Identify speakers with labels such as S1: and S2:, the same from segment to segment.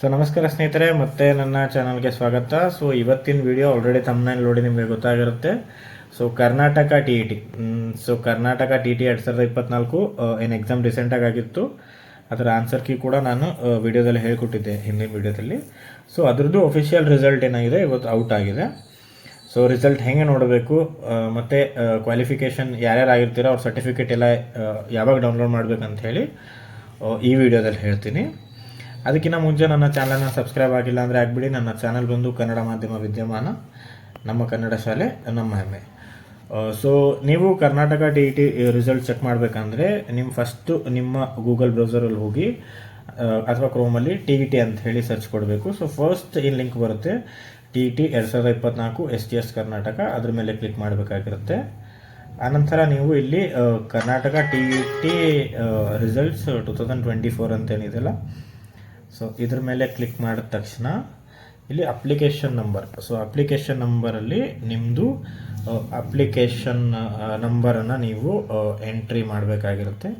S1: So ನಮಸ್ಕಾರ ಸ್ನೇಹಿತರೆ, ಮತ್ತೆ ನನ್ನ ಚಾನಲ್ಗೆ ಸ್ವಾಗತ. ಸೊ ಇವತ್ತಿನ ವಿಡಿಯೋ ಆಲ್ರೆಡಿ ತಮ್ಮನಲ್ಲಿ ನೋಡಿ ನಿಮಗೆ ಗೊತ್ತಾಗಿರುತ್ತೆ. So Karnataka T E T so Karnataka T T ಎರಡು ಸಾವಿರದ ಇಪ್ಪತ್ನಾಲ್ಕು ಏನು ಎಕ್ಸಾಮ್ ರೀಸೆಂಟಾಗಿ ಆಗಿತ್ತು. ಅದರ ಆನ್ಸರ್ ಕೀ ಕೂಡ ನಾನು ವಿಡಿಯೋದಲ್ಲಿ ಹೇಳ್ಕೊಟ್ಟಿದ್ದೆ ಹಿಂದಿನ ವಿಡಿಯೋದಲ್ಲಿ ಸೊ ಅದರದ್ದು ಅಫಿಷಿಯಲ್ ರಿಸಲ್ಟ್ ಏನಾಗಿದೆ, ಇವತ್ತು ಔಟ್ ಆಗಿದೆ. ಸೊ ರಿಸಲ್ಟ್ ಹೆಂಗೆ ನೋಡಬೇಕು ಮತ್ತೆ ಕ್ವಾಲಿಫಿಕೇಷನ್ ಯಾರ್ಯಾರು ಆಗಿರ್ತೀರೋ ಅವ್ರ ಸರ್ಟಿಫಿಕೇಟ್ ಎಲ್ಲ ಯಾವಾಗ ಡೌನ್ಲೋಡ್ ಮಾಡಬೇಕಂತ ಹೇಳಿ ಈ ವಿಡಿಯೋದಲ್ಲಿ ಹೇಳ್ತೀನಿ. ಅದಕ್ಕಿಂತ ಮುಂಚೆ ನನ್ನ ಚಾನಲ್ನ ಸಬ್ಸ್ಕ್ರೈಬ್ ಆಗಿಲ್ಲ ಅಂದರೆ ಆಗಿಬಿಡಿ. ನನ್ನ ಚಾನಲ್ ಬಂದು ಕನ್ನಡ ಮಾಧ್ಯಮ ವಿದ್ಯಮಾನ, ನಮ್ಮ ಕನ್ನಡ ಶಾಲೆ, ನಮ್ಮ ಹೆಮ್ಮೆ ಸೊ ನೀವು Karnataka T E T result check ಮಾಡಬೇಕಂದ್ರೆ ನಿಮ್ಮ ಫಸ್ಟು ನಿಮ್ಮ ಗೂಗಲ್ ಬ್ರೌಸರಲ್ಲಿ ಹೋಗಿ ಅಥವಾ ಕ್ರೋಮಲ್ಲಿ ಟಿ ಇ ಟಿ ಅಂತ ಹೇಳಿ ಸರ್ಚ್ ಕೊಡಬೇಕು. ಸೊ ಫಸ್ಟ್ ಈ ಲಿಂಕ್ ಬರುತ್ತೆ. ಟಿ ಇ ಟಿ ಎರಡು ಸಾವಿರದ ಇಪ್ಪತ್ನಾಲ್ಕು ಎಸ್ ಟಿ ಎಸ್ ಕರ್ನಾಟಕ. ಅದ್ರ ಮೇಲೆ ಕ್ಲಿಕ್ ಮಾಡಬೇಕಾಗಿರುತ್ತೆ. ಆನಂತರ ನೀವು ಇಲ್ಲಿ Karnataka T E T results two thousand twenty four ಅಂತ ಏನಿದೆಯಲ್ಲ ಸೊ ಇದ್ರ ಮೇಲೆ ಕ್ಲಿಕ್ ಮಾಡಿದ ತಕ್ಷಣ ಇಲ್ಲಿ ಅಪ್ಲಿಕೇಶನ್ ನಂಬರ್ ಸೊ ಅಪ್ಲಿಕೇಶನ್ ನಂಬರಲ್ಲಿ ನಿಮ್ಮದು ಅಪ್ಲಿಕೇಶನ್ ನಂಬರನ್ನು ನೀವು ಎಂಟ್ರಿ ಮಾಡಬೇಕಾಗಿರುತ್ತೆ.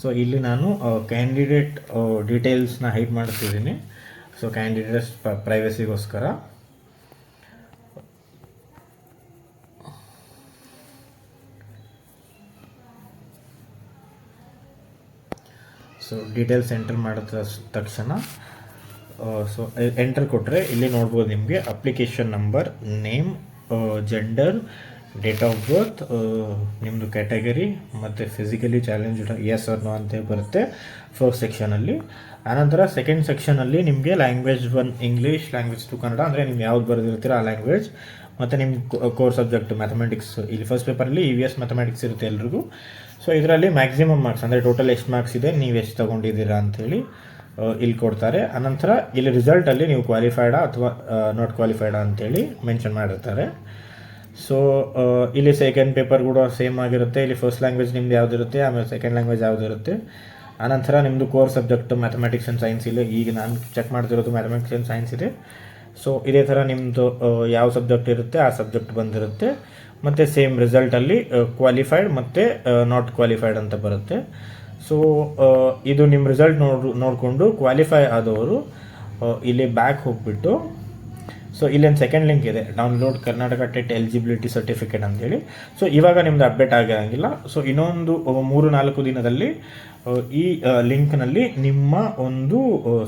S1: ಸೊ ಇಲ್ಲಿ ನಾನು ಕ್ಯಾಂಡಿಡೇಟ್ ಡೀಟೇಲ್ಸ್ನ ಹೈಡ್ ಮಾಡ್ತಿದ್ದೀನಿ. ಸೊ ಕ್ಯಾಂಡಿಡೇಟ್ಸ್ ಪ್ರೈವಸಿಗೋಸ್ಕರ ಸೊ ಡೀಟೇಲ್ಸ್ ಎಂಟರ್ ಮಾಡಿದ ತಕ್ಷ- ತಕ್ಷಣ ಸೊ ಎಂಟರ್ ಕೊಟ್ಟರೆ ಇಲ್ಲಿ ನೋಡ್ಬೋದು ನಿಮಗೆ application number name gender date of birth ನಿಮ್ಮದು ಕ್ಯಾಟಗರಿ ಮತ್ತು physically challenge yes or no ಅಂತ ಬರುತ್ತೆ ಫಸ್ಟ್ ಸೆಕ್ಷನಲ್ಲಿ ಆನಂತರ ಸೆಕೆಂಡ್ ಸೆಕ್ಷನಲ್ಲಿ ನಿಮಗೆ language one English language two Kannada ಅಂದರೆ ನಿಮ್ಗೆ ಯಾವ್ದು ಬರೆದಿರ್ತೀರ ಆ ಲ್ಯಾಂಗ್ವೇಜ್ ಮತ್ತು ನಿಮ್ಮ ಕೋರ್ ಸಬ್ಜೆಕ್ಟ್ ಮ್ಯಾಥಮೆಟಿಕ್ಸ್ ಇಲ್ಲಿ ಫಸ್ಟ್ ಪೇಪರಲ್ಲಿ ಇ ವಿ ಎಸ್ ಮ್ಯಾಥಮೆಟಿಕ್ಸ್ ಇರುತ್ತೆ ಎಲ್ರಿಗೂ. ಸೊ ಇದರಲ್ಲಿ ಮ್ಯಾಕ್ಸಿಮಮ್ ಮಾರ್ಕ್ಸ್ ಅಂದರೆ ಟೋಟಲ್ ಎಷ್ಟು ಮಾರ್ಕ್ಸ್ ಇದೆ, ನೀವು ಎಷ್ಟು ತೊಗೊಂಡಿದ್ದೀರಾ ಅಂಥೇಳಿ ಇಲ್ಲಿ ಕೊಡ್ತಾರೆ. ಅನಂತರ ಇಲ್ಲಿ ರಿಸಲ್ಟಲ್ಲಿ ನೀವು ಕ್ವಾಲಿಫೈಡಾ ಅಥವಾ ನಾಟ್ ಕ್ವಾಲಿಫೈಡಾ ಅಂತೇಳಿ ಮೆನ್ಷನ್ ಮಾಡಿರ್ತಾರೆ. ಸೊ ಇಲ್ಲಿ ಸೆಕೆಂಡ್ ಪೇಪರ್ ಕೂಡ ಸೇಮ್ ಆಗಿರುತ್ತೆ. ಇಲ್ಲಿ ಫಸ್ಟ್ ಲ್ಯಾಂಗ್ವೇಜ್ ನಿಮ್ದು ಯಾವುದಿರುತ್ತೆ ಆಮೇಲೆ ಸೆಕೆಂಡ್ ಲ್ಯಾಂಗ್ವೇಜ್ ಯಾವುದಿರುತ್ತೆ ಆನಂತರ ನಿಮ್ಮದು core subject mathematics and science ಇಲ್ಲ ಈಗ ನಾನು ಚೆಕ್ ಮಾಡ್ತಿರೋದು ಮ್ಯಾಥಮೆಟಿಕ್ಸ್ ಆ್ಯಂಡ್ ಸೈನ್ಸ್ ಇದೆ. ಸೊ ಇದೇ ಥರ ನಿಮ್ಮದು ಯಾವ ಸಬ್ಜೆಕ್ಟ್ ಇರುತ್ತೆ, ಆ ಸಬ್ಜೆಕ್ಟ್ ಬಂದಿರುತ್ತೆ. ಮತ್ತು ಸೇಮ್ ರಿಸಲ್ಟಲ್ಲಿ ಕ್ವಾಲಿಫೈಡ್ ಮತ್ತು ನಾಟ್ ಕ್ವಾಲಿಫೈಡ್ ಅಂತ ಬರುತ್ತೆ. ಸೊ ಇದು ನಿಮ್ಮ ರಿಸಲ್ಟ್ ನೋಡ್, ನೋಡಿಕೊಂಡು ಕ್ವಾಲಿಫೈ ಆದವರು ಇಲ್ಲಿ ಬ್ಯಾಕ್ ಹೋಗ್ಬಿಟ್ಟು ಸೊ ಇಲ್ಲೊಂದು ಸೆಕೆಂಡ್ ಲಿಂಕ್ ಇದೆ. Download Karnataka TET eligibility certificate ಅಂತೇಳಿ. ಸೊ ಇವಾಗ ನಿಮ್ದು ಅಪ್ಡೇಟ್ ಆಗಿರಂಗಿಲ್ಲ. ಸೊ ಇನ್ನೊಂದು ಮೂರು, ನಾಲ್ಕು ದಿನದಲ್ಲಿ ಈ ಲಿಂಕ್ನಲ್ಲಿ ನಿಮ್ಮ ಒಂದು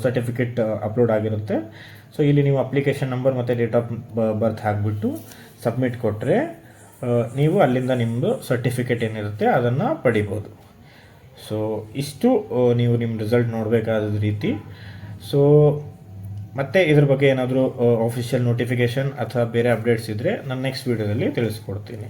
S1: ಸರ್ಟಿಫಿಕೇಟ್ ಅಪ್ಲೋಡ್ ಆಗಿರುತ್ತೆ. ಸೊ ಇಲ್ಲಿ ನೀವು ಅಪ್ಲಿಕೇಶನ್ ನಂಬರ್ ಮತ್ತು ಡೇಟ್ ಆಫ್ ಬರ್ತ್ ಹಾಕಿಬಿಟ್ಟು ಸಬ್ಮಿಟ್ ಕೊಟ್ಟರೆ ನೀವು ಅಲ್ಲಿಂದ ನಿಮ್ಮದು ಸರ್ಟಿಫಿಕೇಟ್ ಏನಿರುತ್ತೆ, ಅದನ್ನು ಪಡಿಬೋದು. ಸೊ ಇಷ್ಟು ನೀವು ನಿಮ್ಮ ರಿಸಲ್ಟ್ ನೋಡಬೇಕಾದ ರೀತಿ. ಸೊ ಮತ್ತೆ ಇದ್ರ ಬಗ್ಗೆ ಏನಾದರೂ ಆಫಿಷಿಯಲ್ ನೋಟಿಫಿಕೇಶನ್ ಅಥವಾ ಬೇರೆ ಅಪ್ಡೇಟ್ಸ್ ಇದ್ದರೆ ನಾನು ನೆಕ್ಸ್ಟ್ ವೀಡಿಯೋದಲ್ಲಿ ತಿಳಿಸ್ಕೊಡ್ತೀನಿ.